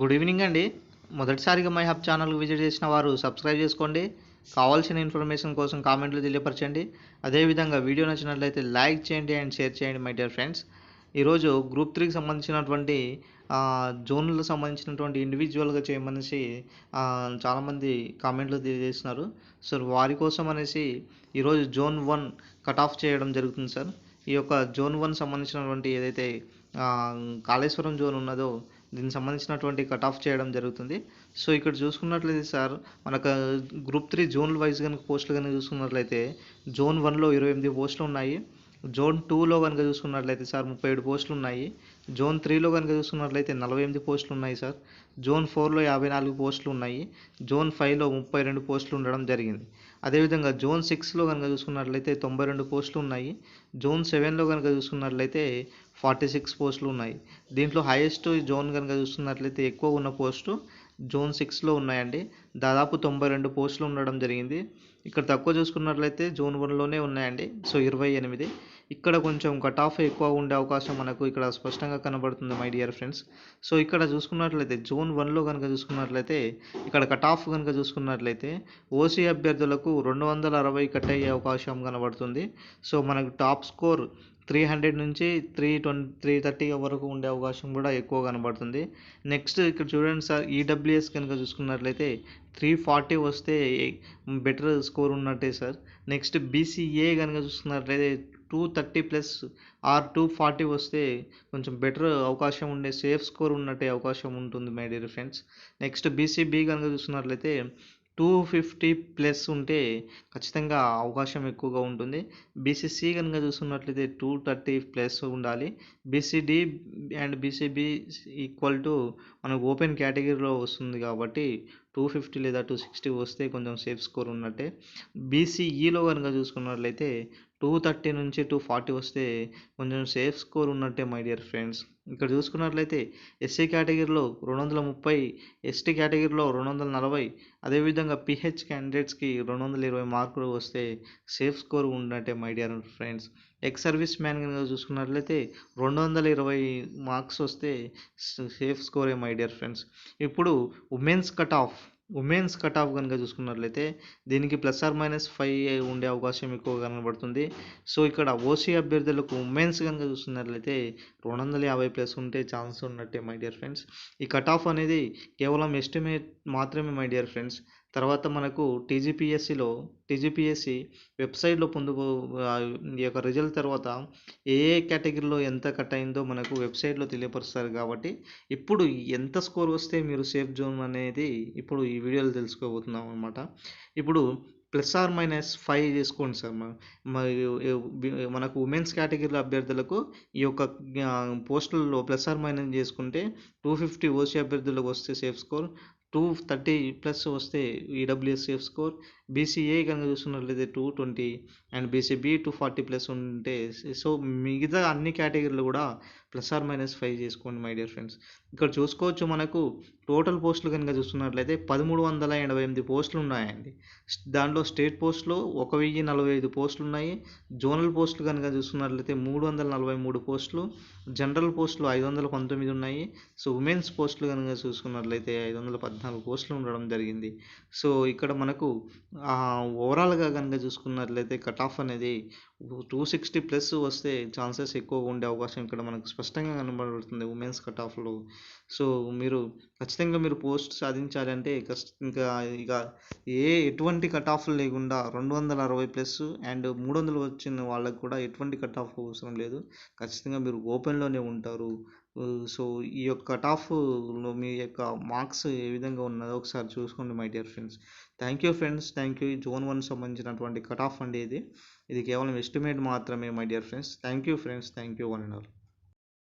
Good evening అండి. మొదటిసారిగా my hub ఛానల్కి విజిట్ చేసిన వారు సబ్స్క్రైబ్ చేసుకోండి. కావాల్సిన ఇన్ఫర్మేషన్ కోసం కామెంట్లు తెలియపరచండి. అదేవిధంగా వీడియో నచ్చినట్లయితే లైక్ చేయండి అండ్ షేర్ చేయండి మై డియర్ ఫ్రెండ్స్. ఈరోజు గ్రూప్ త్రీకి సంబంధించినటువంటి జోన్లకు సంబంధించినటువంటి ఇండివిజువల్గా చేయమనేసి చాలామంది కామెంట్లు తెలియజేస్తున్నారు. సో వారి కోసం అనేసి ఈరోజు జోన్ వన్ కట్ ఆఫ్ చేయడం జరుగుతుంది సార్. ఈ యొక్క జోన్ వన్ సంబంధించినటువంటి ఏదైతే కాళేశ్వరం జోన్ ఉన్నదో దీనికి సంబంధించినటువంటి కట్ ఆఫ్ చేయడం జరుగుతుంది. సో ఇక్కడ చూసుకున్నట్లయితే సార్ మనకు గ్రూప్ త్రీ జోన్ వైజ్ కనుక పోస్టులు కనుక చూసుకున్నట్లయితే జోన్ వన్లో ఇరవై ఎనిమిది పోస్టులు ఉన్నాయి. జోన్ టూలో కనుక చూసుకున్నట్లయితే సార్ ముప్పై ఏడు పోస్టులు ఉన్నాయి. జోన్ త్రీలో కనుక చూసుకున్నట్లయితే నలభై ఎనిమిది పోస్టులు ఉన్నాయి సార్. జోన్ ఫోర్లో యాభై నాలుగు పోస్టులు ఉన్నాయి. జోన్ ఫైవ్లో ముప్పై రెండు పోస్టులు ఉండడం జరిగింది. అదేవిధంగా జోన్ సిక్స్లో కనుక చూసుకున్నట్లయితే తొంభై రెండు పోస్టులు ఉన్నాయి. జోన్ సెవెన్లో కనుక చూసుకున్నట్లయితే ఫార్టీ సిక్స్ పోస్టులు ఉన్నాయి. దీంట్లో హైయెస్ట్ జోన్ కనుక చూసుకున్నట్లయితే ఎక్కువ ఉన్న పోస్టు జోన్ సిక్స్లో ఉన్నాయండి. దాదాపు తొంభై రెండు పోస్టులు ఉండడం జరిగింది. ఇక్కడ తక్కువ చూసుకున్నట్లయితే జోన్ వన్లోనే ఉన్నాయండి. సో ఇరవై ఎనిమిది. ఇక్కడ కొంచెం కట్ ఆఫ్ ఎక్కువ ఉండే అవకాశం మనకు ఇక్కడ స్పష్టంగా కనబడుతుంది మై డియర్ ఫ్రెండ్స్ సో ఇక్కడ చూసుకున్నట్లయితే జోన్ వన్లో కనుక చూసుకున్నట్లయితే ఇక్కడ కట్ ఆఫ్ కనుక చూసుకున్నట్లయితే ఓసీ అభ్యర్థులకు రెండు వందల అరవై కట్ అయ్యే అవకాశం కనబడుతుంది. సో మనకు టాప్ స్కోర్ త్రీ హండ్రెడ్ నుంచి త్రీ ట్వంటీ త్రీ థర్టీ వరకు ఉండే అవకాశం కూడా ఎక్కువ కనబడుతుంది. నెక్స్ట్ ఇక్కడ చూడండి సార్ ఈడబ్ల్యూఎస్ కనుక చూసుకున్నట్లయితే త్రీ ఫార్టీ వస్తే బెటర్ స్కోర్ ఉన్నట్టే సార్ నెక్స్ట్ బీసీఏ కనుక చూసుకున్నట్లయితే two thirty plus or two forty వస్తే కొంచెం బెటర్ అవకాశం ఉండే సేఫ్ స్కోర్ ఉన్నట్టే అవకాశం ఉంటుంది my dear friends. Next BCB కనుక చూసుకున్నట్లయితే టూ ఫిఫ్టీ ప్లస్ ఉంటే ఖచ్చితంగా అవకాశం ఎక్కువగా ఉంటుంది. బీసీసీ కనుక చూసుకున్నట్లయితే టూ థర్టీ ప్లస్ ఉండాలి. BCD and BCB equal to మనకు ఓపెన్ కేటగిరీలో వస్తుంది కాబట్టి టూ ఫిఫ్టీ లేదా టూ సిక్స్టీ వస్తే కొంచెం సేఫ్ స్కోర్ ఉన్నట్టే. బీసీఈలో కనుక చూసుకున్నట్లయితే టూ థర్టీ నుంచి టూ ఫార్టీ వస్తే కొంచెం సేఫ్ స్కోర్ ఉన్నట్టే మై డియర్ ఫ్రెండ్స్ ఇక్కడ చూసుకున్నట్లయితే ఎస్సీ కేటగిరీలో రెండు వందల ముప్పై ఎస్టీ కేటగిరీలో రెండు వందల నలభై అదేవిధంగా పిహెచ్ క్యాండిడేట్స్కి రెండు వందల ఇరవై మార్కులు వస్తే సేఫ్ స్కోర్ ఉన్నట్టే my dear friends ex service man కనుక చూసుకున్నట్లయితే రెండు వందల ఇరవై మార్క్స్ వస్తే సేఫ్ స్కోరే మై డియర్ ఫ్రెండ్స్ ఇప్పుడు women's cut off women's cut off కనుక చూసుకున్నట్లయితే దీనికి ప్లస్ ఆర్ మైనస్ ఫైవ్ ఉండే అవకాశం ఎక్కువ కనబడుతుంది. సో ఇక్కడ ఓసీ అభ్యర్థులకు ఉమెన్స్ కనుక చూసుకున్నట్లయితే రెండు వందల యాభై ప్లస్ ఉంటే ఛాన్స్ ఉన్నట్టే మై డియర్ ఫ్రెండ్స్. ఈ కట్ ఆఫ్ అనేది కేవలం ఎస్టిమేట్ మాత్రమే మై డియర్ ఫ్రెండ్స్. తర్వాత మనకు టీజీపీఎస్సిలో టీజీపీఎస్సి వెబ్సైట్లో పొందుకో ఈ యొక్క రిజల్ట్ తర్వాత ఏ ఏ కేటగిరీలో ఎంత కట్ అయిందో మనకు వెబ్సైట్లో తెలియపరుస్తారు కాబట్టి ఇప్పుడు ఎంత స్కోర్ వస్తే మీరు సేఫ్ జోన్ అనేది ఇప్పుడు ఈ వీడియోలో తెలుసుకోబోతున్నాం అనమాట ఇప్పుడు ప్లస్ ఆర్ మైనస్ ఫైవ్ చేసుకోండి సార్ మరియు మనకు ఉమెన్స్ కేటగిరీల అభ్యర్థులకు ఈ యొక్క పోస్టులలో ప్లస్ ఆర్ మైనస్ చేసుకుంటే టూ ఫిఫ్టీ ఓసీ అభ్యర్థులకు వస్తే safe score two thirty plus వస్తే ఈడబ్ల్యూఎస్ఎఫ్ స్కోర్. బీసీఏ కనుక చూసుకున్నట్లయితే two twenty and BCB two forty plus ఉంటే సో మిగతా అన్ని కేటగిరీలు కూడా ప్లస్ ఆర్ మైనస్ ఫైవ్ చేసుకోండి మై డియర్ ఫ్రెండ్స్. ఇక్కడ చూసుకోవచ్చు మనకు టోటల్ పోస్టులు కనుక చూసుకున్నట్లయితే పదమూడు వందల ఎనభై ఎనిమిది పోస్టులు ఉన్నాయండి. దాంట్లో స్టేట్ పోస్టులు ఒక వెయ్యి నలభై ఐదు పోస్టులు ఉన్నాయి. జోనల్ పోస్టులు కనుక చూసుకున్నట్లయితే మూడు వందల నలభై మూడు పోస్టులు జనరల్ పోస్టులు ఐదు వందల పంతొమ్మిది ఉన్నాయి. సో ఉమెన్స్ పోస్టులు కనుక చూసుకున్నట్లయితే ఐదు వందల పద్నాలుగు నాలుగు కోర్సులు ఉండడం జరిగింది. సో ఇక్కడ మనకు ఓవరాల్గా కనుక చూసుకున్నట్లయితే కట్ ఆఫ్ అనేది టూ సిక్స్టీ ప్లస్ వస్తే ఛాన్సెస్ ఎక్కువ ఉండే అవకాశం ఇక్కడ మనకు స్పష్టంగా కనబడుతుంది ఉమెన్స్ కట్ ఆఫ్లో సో మీరు ఖచ్చితంగా మీరు పోస్ట్ సాధించాలంటే ఇంకా ఇక ఏ ఎటువంటి కట్ ఆఫ్ లేకుండా రెండు వందల అరవై ప్లస్ అండ్ మూడు వందలు వచ్చిన వాళ్ళకు కూడా ఎటువంటి కట్ ఆఫ్ అవసరం లేదు. ఖచ్చితంగా మీరు ఓపెన్లోనే ఉంటారు. సో ఈ యొక్క కట్ ఆఫ్లో మీ యొక్క మార్క్స్ ఏ విధంగా ఉన్నదో ఒకసారి చూసుకోండి my dear friends thank you friends thank you zone one సంబంధించినటువంటి కట్ ఆఫ్ అండి ఇది. ఇది కేవలం ఎస్టిమేట్ మాత్రమే my dear friends thank you friends thank you one and all